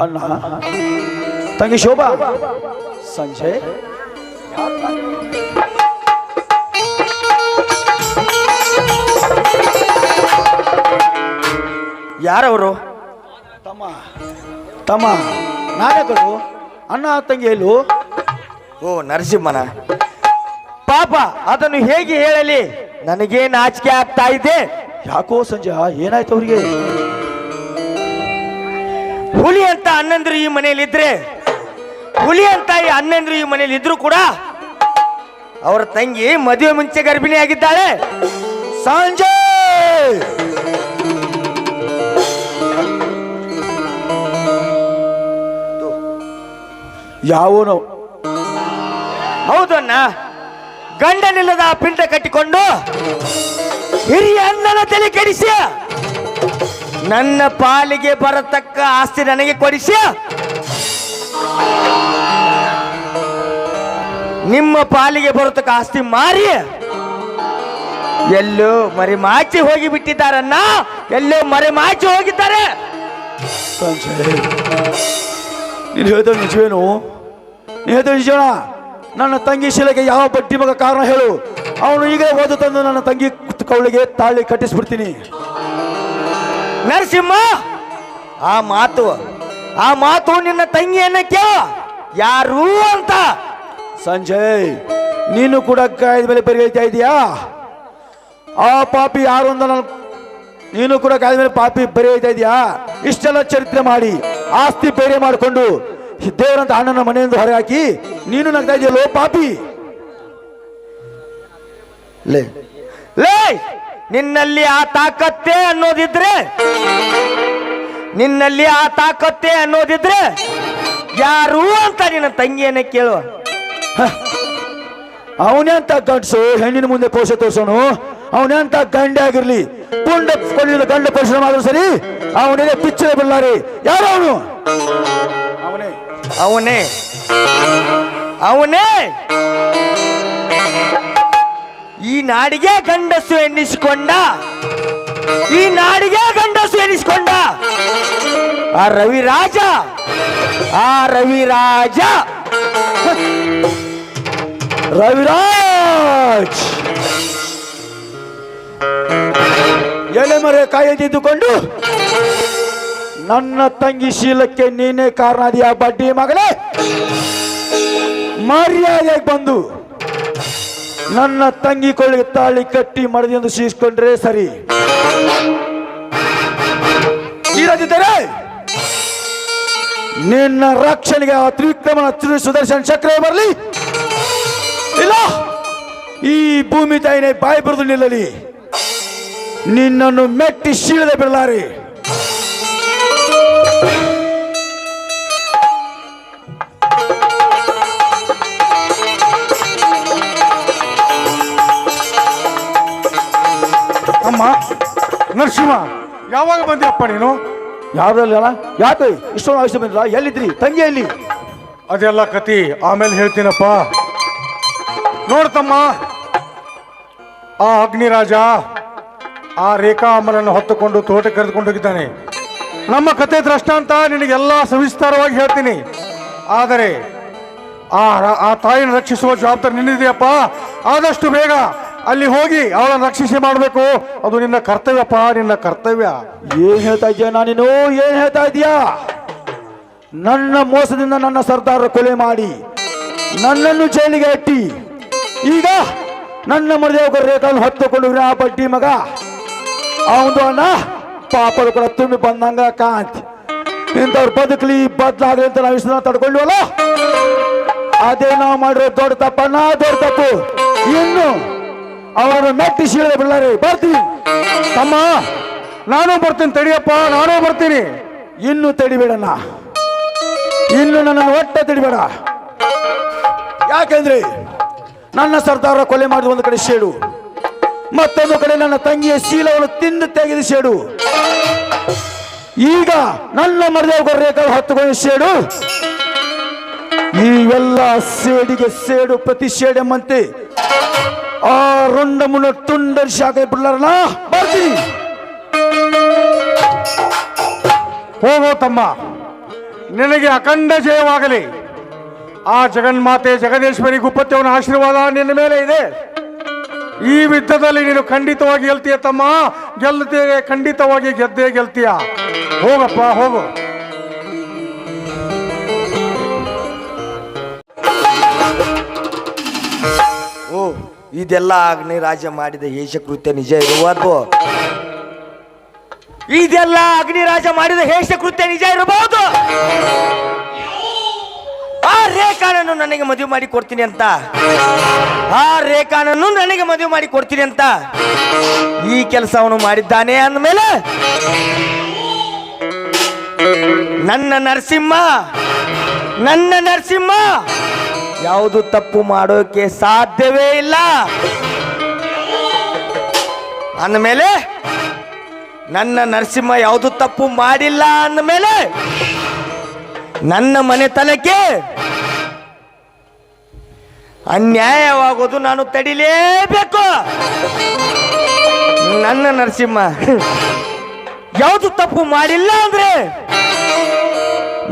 ಅಣ್ಣ ತಂಗಿ ಶೋಭಾ ಸಂಜಯ್ ಯಾರವರು? ತಮ್ಮ ತಮ್ಮ ನಾಯಕರು ಅಣ್ಣ ತಂಗಿ ಎಲ್ಲು? ಓ ನರಸಿಂಹನ. ಪಾಪ ಅದನ್ನು ಹೇಗೆ ಹೇಳಲಿ? ನನಗೆ ಆಚಿಕೆ ಆಗ್ತಾ ಇದೆ. ಯಾಕೋ ಸಂಜಯ ಏನಾಯ್ತು ಅವರಿಗೆ? ಹುಲಿ ಅಂತ ಅಣ್ಣಂದ್ರು ಈ ಮನೆಯಲ್ಲಿ ಇದ್ರೆ ಹುಲಿ ಅಂತ ಈ ಅಣ್ಣಂದ್ರು ಈ ಮನೆಯಲ್ಲಿ ಇದ್ರು ಕೂಡ ಅವರ ತಂಗಿ ಮದುವೆ ಮುಂಚೆ ಗರ್ಭಿಣಿ ಆಗಿದ್ದಾಳೆ. ಸಂಜಯ್ ಯಾವನು? ಹೌದು ಅಣ್ಣ ಗಂಡನಿಲ್ಲದ ಪಿಂಡ ಕಟ್ಟಿಕೊಂಡು ಹಿರಿಯ ಅಣ್ಣನ ತಲೆ ಕೆಡಿಸಿ ನನ್ನ ಪಾಲಿಗೆ ಬರತಕ್ಕ ಆಸ್ತಿ ನನಗೆ ಕೊಡಿಸಿ ನಿಮ್ಮ ಪಾಲಿಗೆ ಬರತಕ್ಕ ಆಸ್ತಿ ಮಾರಿ. ಎಲ್ಲೋ ಮರಿ ಮಾಚಿ ಹೋಗಿ ಬಿಟ್ಟಿದ್ದಾರನ್ನ ಎಲ್ಲೋ ಮರೆ ಮಾಚಿ ಹೋಗಿದ್ದಾರೆ? ನೀನು ನಿಜವೇನು? ನೀನು ನಿಜವಣ ನನ್ನ ತಂಗಿ ಶಿಲೆಗೆ ಯಾವ ಬಡ್ಡಿ ಮಗ ಕಾರಣ ಹೇಳು. ಅವನು ಈಗ ತಂದು ನನ್ನ ತಂಗಿ ಕವಳಿಗೆ ತಾಳಿ ಕಟ್ಟಿಸ್ಬಿಡ್ತೀನಿ. ನರಸಿಂಹ, ಆ ಮಾತು ಆ ಮಾತು ನಿನ್ನ ತಂಗಿಯನ್ನ ಕೇಳ. ಯಾರು ಅಂತ? ಸಂಜಯ್, ನೀನು ಕೂಡ ಕಾಯ್ದ ಮೇಲೆ ಪರಿಗಣಿತಾ ಇದೀಯಾ? ಆ ಪಾಪಿ ಯಾರು ಅಂತ ನಾನು ನೀನು ಕೂಡ ಕಾಯ್ದ ಮೇಲೆ ಪಾಪಿ ಪರಿಗಣಿತಾ ಇದೀಯಾ? ಇಷ್ಟೆಲ್ಲ ಚರಿತ್ರೆ ಮಾಡಿ, ಆಸ್ತಿ ಬೇರೆ ಮಾಡಿಕೊಂಡು, ದೇವರಂತ ಅಣ್ಣನ ಮನೆಯಿಂದ ಹೊರ ಹಾಕಿ ನೀನು ನಗ್ತಾ ಇದೆಯಲ್ಲೋ ಪಾಪಿ? ಲೇ ಲೇ ನಿನ್ನಲ್ಲಿ ಆ ತಾಕತ್ತೆ ಅನ್ನೋದಿದ್ರೆ, ನಿನ್ನಲ್ಲಿ ಆ ತಾಕತ್ತೆ ಅನ್ನೋದಿದ್ರೆ ಯಾರು ಅಂತ ನಿನ್ನ ತಂಗಿಯನ್ನ ಕೇಳುವ? ಅವನೇ ಅಂತ ಗಂಡಸು ಹೆಣ್ಣಿನ ಮುಂದೆ ಕೋಶ ತೋರ್ಸೋನು? ಅವನೇ ಅಂತ ಗಂಡೆ ಆಗಿರ್ಲಿ ಪುಂಡ ಕೊಂಡಿದ ಗಂಡ ಪರಿಶ್ರಮ ಆದ್ರೂ ಸರಿ? ಅವನಿಗೆ ಪಿಚ್ಚರ ಬಿಲ್ಲಾರಿ. ಯಾರು ಅವನು? ಅವನೇ. ಅವನೇ. ಅವನೇ. ಈ ನಾಡಿಗೆ ಗಂಡಸು ಎನ್ನಿಸಿಕೊಂಡ. ಈ ನಾಡಿಗೆ ಗಂಡಸು ಎನ್ನಿಸಿಕೊಂಡ. ಆ ರವಿರಾಜ ಆ ರವಿರಾಜ. ರವಿರಾಜ್. ಎಲೆ ಮರೆ ಕಾಯ್ದಿದ್ದುಕೊಂಡು, ನನ್ನ ತಂಗಿ ಶೀಲಕ್ಕೆ ನೀನೇ ಕಾರಣ ಕಾರಣದಿಯ ಬಡ್ಡಿ ಮಗಳೇ. ಮರ್ಯಾದೆಗೆ ಬಂದು ನನ್ನ ತಂಗಿ ಕೊಳ್ಳಿಗೆ ತಾಳಿ ಕಟ್ಟಿ ಮಡದಿಂದ ಸೀಸ್ಕೊಂಡ್ರೆ ಸರಿ. ಇರದಿದ್ದರೆ ನಿನ್ನ ರಕ್ಷಣೆಗೆ ಆ ತ್ರಿವಿಕ್ರಮನ ತ್ರಿ ಸುದರ್ಶನ್ ಚಕ್ರ ಬರಲಿ. ಇಲ್ಲ, ಈ ಭೂಮಿ ತಾಯಿನೇ ಬಾಯಿ ಬರೆದು ನಿಲ್ಲಲಿ. ನಿನ್ನನ್ನು ಮೆಟ್ಟಿ ಶೀಳದೆ ಬಿಡಲಾರಿ. ನರಸಿಂಹ ಯಾವಾಗ ಬಂದಿಯಪ್ಪ ನೀನು? ಯಾವ್ದ್ರಲ್ಲಿ ಅಲ್ಲ ಯಾಕೆ? ಇಷ್ಟೊಂದು ಆಯುಷ್ಯ ಬಂದಿಲ್ಲ. ಎಲ್ಲಿದ್ರಿ? ತಂಗಿ ಎಲ್ಲಿ ಅದೆಲ್ಲ ಕತಿ ಆಮೇಲೆ ಹೇಳ್ತೀನಪ್ಪ. ನೋಡ್ತಮ್ಮ ಆ ಅಗ್ನಿರಾಜ ಆ ರೇಖಾ ಅಮ್ಮನನ್ನು ಹೊತ್ತುಕೊಂಡು ತೋಟ ಕರೆದುಕೊಂಡು ಹೋಗಿದ್ದಾನೆ. ನಮ್ಮ ಕತೆ ದೃಷ್ಟಾಂತ ನಿನಗೆಲ್ಲ ಸವಿಸ್ತಾರವಾಗಿ ಹೇಳ್ತೀನಿ. ಆದರೆ ಆ ಆ ತಾಯಿನ ರಕ್ಷಿಸುವ ಜವಾಬ್ದಾರಿ ನಿನ್ನಿದೆಯಪ್ಪ? ಆದಷ್ಟು ಬೇಗ ಅಲ್ಲಿ ಹೋಗಿ ಅವಳನ್ನು ರಕ್ಷಿಸಿ ಮಾಡಬೇಕು. ಅದು ನಿನ್ನ ಕರ್ತವ್ಯಪ್ಪ, ನಿನ್ನ ಕರ್ತವ್ಯ. ಏನ್ ಹೇಳ್ತಾ ಇದೀಯ ನಾನೇನು ಏನ್ ಹೇಳ್ತಾ ಇದೀಯಾ ನನ್ನ ಮೋಸದಿಂದ ನನ್ನ ಸರ್ದಾರ ಕೊಲೆ ಮಾಡಿ, ನನ್ನನ್ನು ಜೈಲಿಗೆ ಅಟ್ಟಿ. ಈಗ ನನ್ನ ಮರದೇವ ರೇಖಾಲ್ ಹೊತ್ತುಕೊಂಡು ಆ ಬಡ್ಡಿ ಮಗ. ಅವನು ಅಣ್ಣ, ಪಾಪದ ಕೂಡ ತುಂಬಿ ಬಂದಂಗ ಕಾಂತ್. ಇಂಥವ್ರು ಬದುಕಲಿ, ಬದಲಾಗಲಿ ಅಂತ ನಾವು ಇಷ್ಟ ತಡ್ಕೊಂಡ್ವಲ್ಲ? ಅದೇ ನಾವು ಮಾಡಿರೋ ದೊಡ್ಡ ತಪ್ಪನ್ನ ದೊಡ್ಡ ತಪ್ಪು. ಇನ್ನು ಅವರನ್ನು ಮೆಟ್ಟಿ ಶೀಳದೆ ಬಿಡಲಾರಿ ಬರ್ತೀನಿ. ತಮ್ಮ, ನಾನು ಬರ್ತೀನಿ, ತಡಿಯಪ್ಪ, ನಾನು ಬರ್ತೀನಿ. ಇನ್ನು ತಡಿಬೇಡಣ್ಣ. ಇನ್ನು ನನ್ನನ್ನು ಒಟ್ಟ ತಡಿಬೇಡ. ಯಾಕೆಂದ್ರೆ ನನ್ನ ಸರ್ದಾರ ಕೊಲೆ ಮಾಡಿದ ಒಂದು ಕಡೆ ಶೇಡು ಮತ್ತೊಂದು ಕಡೆ ನನ್ನ ತಂಗಿಯ ಶೀಲವನ್ನು ತಿಂದು ತೆಗೆದು ಶೇಡು ಈಗ ನನ್ನ ಮರದೇವ ರೇಖೆ ಹತ್ತುಕೊಂಡು ಶೇಡು ಇವೆಲ್ಲ ಸೇಡಿಗೆ ಸೇಡು ಪ್ರತಿ ಸೇಡೆಂಬಂತೆ ರುಂಡ ಮುಂಡ ತುಂಡರ್ ಶಾಖ ಬಿಡ್ಲಾರಲ್ಲ ಬರ್ತೀನಿ. ಹೋಗೋ ತಮ್ಮ. ನಿನಗೆ ಅಖಂಡ ಜಯವಾಗಲಿ. ಆ ಜಗನ್ಮಾತೆ ಜಗದೇಶ್ವರಿ ಗುಪ್ಪತ್ತವನ ಆಶೀರ್ವಾದ ನಿನ್ನ ಮೇಲೆ ಇದೆ. ಈ ಯುದ್ಧದಲ್ಲಿ ನೀನು ಖಂಡಿತವಾಗಿ ಗೆಲ್ತೀಯ ತಮ್ಮ. ಗೆಲ್ತೀಯ, ಖಂಡಿತವಾಗಿ ಗೆದ್ದೇ ಗೆಲ್ತೀಯ. ಹೋಗಪ್ಪ, ಹೋಗು. ಇದೆಲ್ಲ ಅಗ್ನಿರಾಜ ಮಾಡಿದ ಹೇಷ ಕೃತ್ಯ ನಿಜ ಇರುವುದು ಇದೆಲ್ಲ ಅಗ್ನಿರಾಜ ಮಾಡಿದ ಹೇಷ ಕೃತ್ಯ ನಿಜ ಇರಬಹುದು. ಆ ರೇಖಾನನ್ನು ನನಗೆ ಮದುವೆ ಮಾಡಿ ಕೊಡ್ತೀನಿ ಅಂತ. ಆ ರೇಖಾನನ್ನು ನನಗೆ ಮದುವೆ ಮಾಡಿ ಕೊಡ್ತೀನಿ ಅಂತ. ಈ ಕೆಲಸ ಅವನು ಮಾಡಿದ್ದಾನೆ ಅಂದಮೇಲೆ ನನ್ನ ನರಸಿಂಹ ನನ್ನ ನರಸಿಂಹ ಯಾವುದು ತಪ್ಪು ಮಾಡೋಕೆ ಸಾಧ್ಯವೇ ಇಲ್ಲ. ಅಂದಮೇಲೆ, ನನ್ನ ನರಸಿಂಹ ಯಾವುದು ತಪ್ಪು ಮಾಡಿಲ್ಲ ಅಂದಮೇಲೆ, ನನ್ನ ಮನೆತನಕ್ಕೆ ಅನ್ಯಾಯವಾಗೋದು ನಾನು ತಡಿಲೇಬೇಕು. ನನ್ನ ನರಸಿಂಹ, ಯಾವುದು ತಪ್ಪು ಮಾಡಿಲ್ಲ ಅಂದ್ರೆ,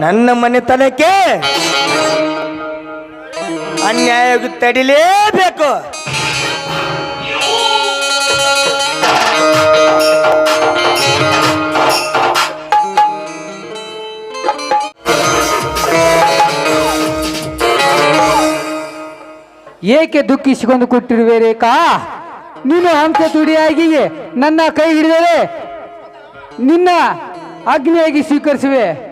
ನನ್ನ ಮನೆತನಕ್ಕೆ ಅನ್ಯಾಯ ತಡಿಲೇಬೇಕು. ಏಕೆ ದುಃಖಿಸಿಕೊಂಡು ಕೊಟ್ಟಿರುವೆ ರೇಖಾ? ನೀನು ಹಂಸ ತುಡಿಯಾಗಿ ನನ್ನ ಕೈ ಹಿಡಿದರೆ ನಿನ್ನ ಅಗ್ನಿಯಾಗಿ ಸ್ವೀಕರಿಸುವೆ.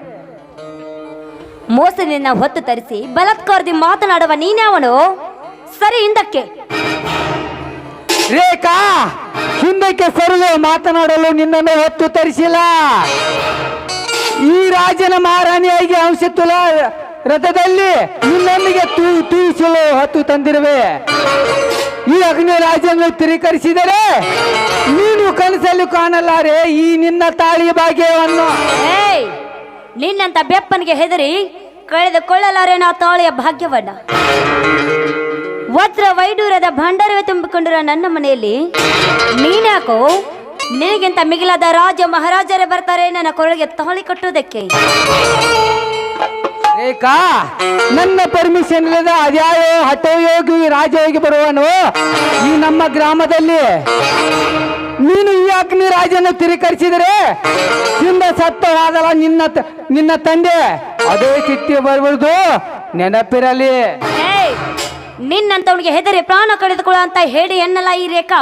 ಮೋಸದಿಂದ ಹೊತ್ತು ತರಿಸಿ ಬಲತ್ಕಾರದಿ ಮಾತನಾಡುವ ನೀನ್ಯಾವನು? ಸರಿ ಹಿಂದಕ್ಕೆ. ರೇಖಾ ಹಿಂದಕ್ಕೆ ಸರಿದು ಮಾತನಾಡಲು ನಿನ್ನನ್ನು ಹೊತ್ತು ತರಿಸಿಲ್ಲ. ಈ ರಾಜನ ಮಹಾರಾಣಿಯಾಗಿ ಅಂಶ ತುಲ ರಥದಲ್ಲಿ ನಿನ್ನೊಂದಿಗೆ ತೂ ತೂಸಲು ಹೊತ್ತು ತಂದಿರುವೆ. ಈ ಅಗ್ನಿ ರಾಜನ್ನು ತಿರುಕರಿಸಿದರೆ ನೀನು ಕನಸಲ್ಲಿ ಕಾಣಲಾರೆ ಈ ನಿನ್ನ ತಾಳಿ ಭಾಗ್ಯವನ್ನು ಏಯ್ ನಿನ್ನಂತ ಬೆಪ್ಪನಿಗೆ ಹೆದರಿ ಕಳೆದುಕೊಳ್ಳಲಾರೆ ನಾ ತಾಳಿಯ ಭಾಗ್ಯವನ್ನ. ವಜ್ರ ವೈಡೂರದ ಭಂಡಾರವೇ ತುಂಬಿಕೊಂಡಿರೋ ನನ್ನ ಮನೆಯಲ್ಲಿ ನೀನ್ಯಾಕೋ? ನಿನಗಿಂತ ಮಿಗಿಲಾದ ರಾಜ ಮಹಾರಾಜರೇ ಬರ್ತಾರೆ ನನ್ನ ಕೊರಳಿಗೆ ತಾಳಿ ಕಟ್ಟುವುದಕ್ಕೆ. ರೇಖಾ, ನನ್ನ ಪರ್ಮಿಷನ್ ಇಲ್ಲದ ಅದ್ಯಾಯೋ ಹಠಯೋಗಿ ರಾಜಯೋಗಿ ಬರುವನು? ಈ ನಮ್ಮ ಗ್ರಾಮದಲ್ಲಿ ನೀನು ಈ ಅಗ್ನಿ ರಾಜನ ತಿರುಕರಿಸಿದರೆ? ಹಿಂದ ಸತ್ತವಾದಲ್ಲ ನಿನ್ನ ನಿನ್ನ ತಂದೆ. ಅದೇ ಚಿಟ್ಟಿ ಬರುವುದು ನೆನಪಿರಲಿ. ಏಯ್ ನಿನ್ನಂತವನಿಗೆ ಹೆದರಿ ಪ್ರಾಣ ಕಳೆದುಕೊಳ್ಳ ಅಂತ ಹೇಳಿ ಎನ್ನಲ್ಲ ಈ ರೇಖಾ.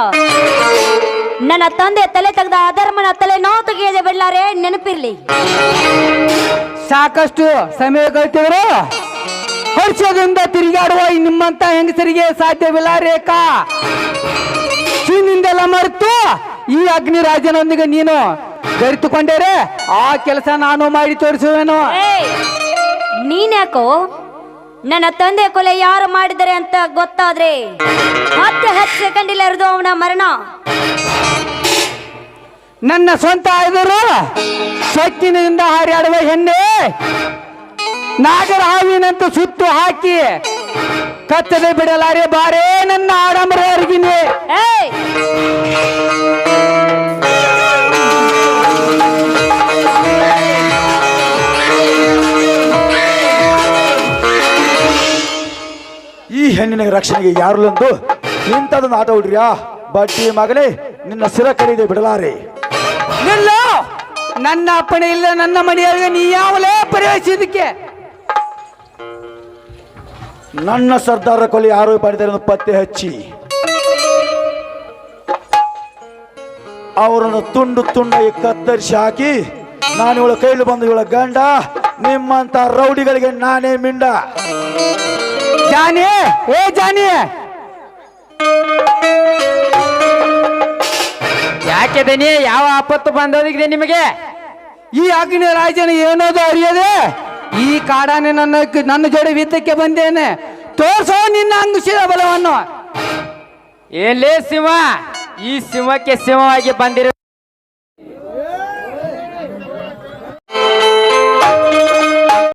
ನನ್ನ ತಂದೆ ತಲೆ ತೆಗೆದ ಅಧರ್ಮನ ತಲೆ ನೋವು ತೆಗೆಯದೆ ಬಿಡ್ಲಾರೆ ನೆನಪಿರ್ಲಿ. ಸಾಕಷ್ಟು ಸಮಯ ಕಳ್ತಿದ್ರು ಹರ್ಷದಿಂದ ತಿರುಗಾಡುವ ನಿಮ್ಮಂತ ಹೆಂಗಸರಿಗೆ ಸಾಧ್ಯವಿಲ್ಲ ರೇಖಾ. ಚೀನಿಂದೆಲ್ಲ ಮರೆತು ಈ ಅಗ್ನಿ ರಾಜನೊಂದಿಗೆ ನೀನು ಬೆರೆತುಕೊಂಡರೆ ಆ ಕೆಲಸ ನಾನು ಮಾಡಿ ತೋರಿಸುವೆನು. ನೀನ್ಯಾಕೋ? ನನ್ನ ತಂದೆ ಕೊಲೆ ಯಾರು ಮಾಡಿದರೆ ಅಂತ ಗೊತ್ತಾದ್ರೆ ಮತ್ತೆ ಹತ್ತು ಸೆಕೆಂಡ್ ಇಲ್ಲ ಇರೋದು ಅವನ ಮರಣ. ನನ್ನ ಸ್ವಂತ ಆಯ್ದರು ಸ್ವಚ್ಛಿನಿಂದ ಹಾರಾಡುವ ಹೆಣ್ಣೆ ನಾಗರ ಹಾವಿನಂತ ಸುತ್ತು ಹಾಕಿ ಕತ್ತಲೆ ಬಿಡಲಾರೆ ಬಾರೇ ನನ್ನ ಆಡಂಬರ ಅರಿಗಿನಿ ಏಯ್! ಈ ಹೆಣ್ಣಿನ ರಕ್ಷಣೆಗೆ ಯಾರು ಇಂಥದೊಂದು ಆಟ ಹುಡ್ರಿಯಾ ಬಟ್ಟಿ ಮಗಲೇ ನಿನ್ನ ಸಿರ ಕಡಿದೆ ಬಿಡಲಾರೆ. ನಿಲ್ಲು! ನನ್ನ ಅಪ್ಪಣೆ ಇಲ್ಲ ನನ್ನ ಮನೆಯಾಗ ನೀ ಯಾವಲೇ ಪ್ರವೇಶಿದಕ್ಕೆ ನನ್ನ ಸರ್ದಾರ ಕೊಲೆ ಯಾರು ಮಾಡಿದ್ದಾರೆ ಪತ್ತೆ ಹಚ್ಚಿ. ಅವರನ್ನು ತುಂಡು ತುಂಡಾಗಿ ಕತ್ತರಿಸಿ ಹಾಕಿ, ನಾನು ಇವಳ ಕೈಲಿ ಬಂದು ಇವಳ ಗಂಡ, ನಿಮ್ಮಂತ ರೌಡಿಗಳಿಗೆ ನಾನೇ ಮಿಂಡ. ಜಾನಿ, ಏ ಜಾನಿ. ಯಾಕೆ ದನಿ, ಯಾವ ಆಪತ್ತು ಬಂದೋದಿಗಿದೆ ನಿಮಗೆ? ಈ ಆಗ್ನೇಯ ರಾಜನ ಏನೋದು ಅರಿಯದೆ ಈ ಕಾಡಾನೆ ನನ್ನ ನನ್ನ ಜೋಡಿ ವಿತ್ತಕ್ಕೆ ಬಂದೇನೆ. ತೋರ್ಸೋ ನಿನ್ನ ಅಂಗುಶಿದ ಬಲವನ್ನು. ಏಲೇ ಸಿಂಹ? ಈ ಸಿಂಹಕ್ಕೆ ಸಿಂಹವಾಗಿ ಬಂದಿರೋ